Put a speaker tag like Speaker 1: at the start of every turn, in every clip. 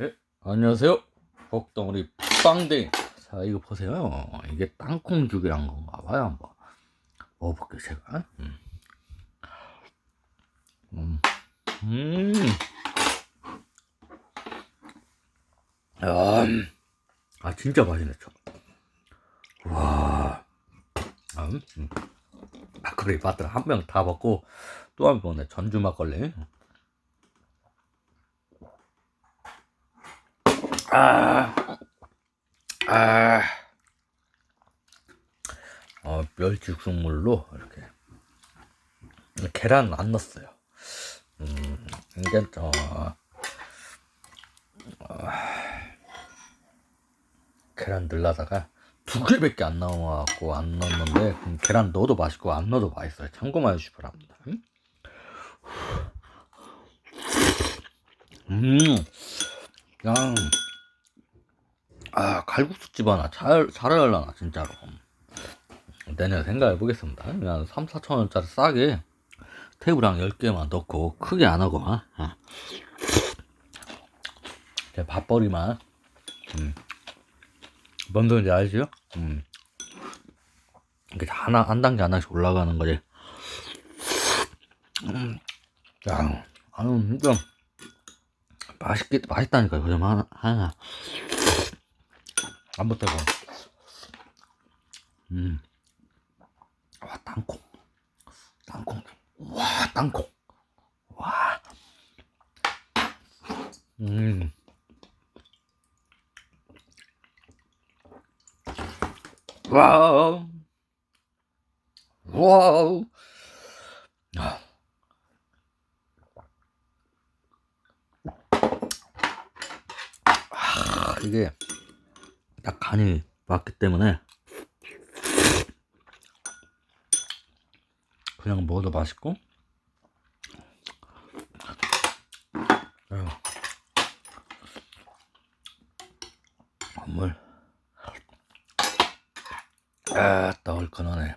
Speaker 1: 예, 안녕하세요. 복덩어리 빵댕이. 자, 이거 보세요. 이게 땅콩죽이란 건가 봐요. 한번 먹어볼게요, 제가. 음. 음. 음. 야, 아, 진짜 맛있네, 저. 와. 음. 음. 막걸리 바트 한병 다 먹고 또 한번 전주 막걸리. 아, 아, 어, 멸치 국물로 이렇게 계란 안 넣었어요. 음, 이게 저 어, 계란 넣으려다가 두 개밖에 안 나와갖고 안 넣었는데 음, 계란 넣어도 맛있고 안 넣어도 맛있어요. 참고만 해주시 기 바랍니다. 음, 음. 그냥 아 칼국수집 하나 잘 잘 하려나 진짜로 내년에 생각해 보겠습니다 그냥 3, 4천 원짜리 싸게 테이블랑 10개만 넣고 크게 안 하고 아. 제 밥벌이만 음. 뭔 소리인지 알죠? 음. 이게 하나 한 단계 하나씩 올라가는 거지 음. 야, 아유 진짜 맛있게 맛있다니까 요즘 하나 하나 안 붙어서. 음. 와 땅콩. 땅콩. 와 땅콩. 와. 음. 와우. 와우. 아. 아, 이게 딱 간이 맞기 때문에 그냥 먹어도 맛있고. 아유, 물. 아따 얼큰하네.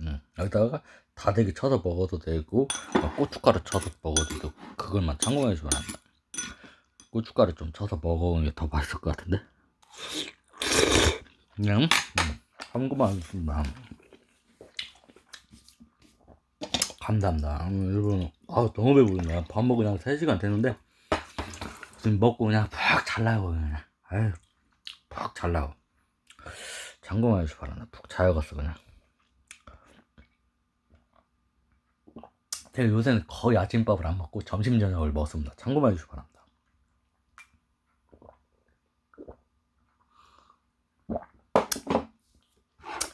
Speaker 1: 음, 여기다가 다대기 쳐서 먹어도 되고 어, 고춧가루 쳐서 먹어도 되고 그걸만 참고해 주면 한다. 고춧가루 좀 쳐서 먹어보는 게 더 맛있을 것 같은데 그냥 음, 참고만 하면 감사합니다. 음, 여러분 아 너무 배부르네 밥 먹고 그냥 3시간 됐는데 지금 먹고 그냥 푹 잘라요 그냥. 아유 푹 잘라요. 참고만 해주시 바랍니다 푹 자야겠어 그냥. 제가 요새는 거의 아침밥을 안 먹고 점심 저녁을 먹습니다. 해주시 기 바랍니다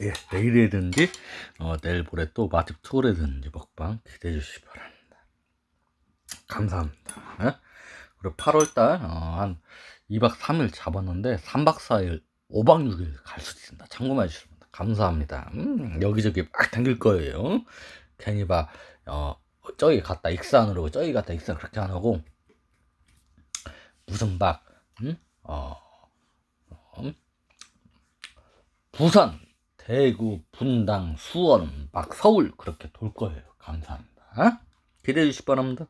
Speaker 1: 예, 내일이든지 어, 내일 모레 또 맛집 투어라든지 먹방 기대해 주시기 바랍니다. 감사합니다. 예? 그리고 8월달 어, 한 2박 3일 잡았는데 3박 4일 5박 6일 갈 수도 있습니다. 참고만 해주시면 감사합니다. 음, 여기저기 막 당길 거예요. 괜히 막 어, 저기 갔다 익산으로 저기 갔다 익산 그렇게 안 하고 무슨 막 음? 어, 음? 부산 대구, 분당, 수원, 막 서울 그렇게 돌 거예요. 감사합니다. 기대해 주시기 바랍니다.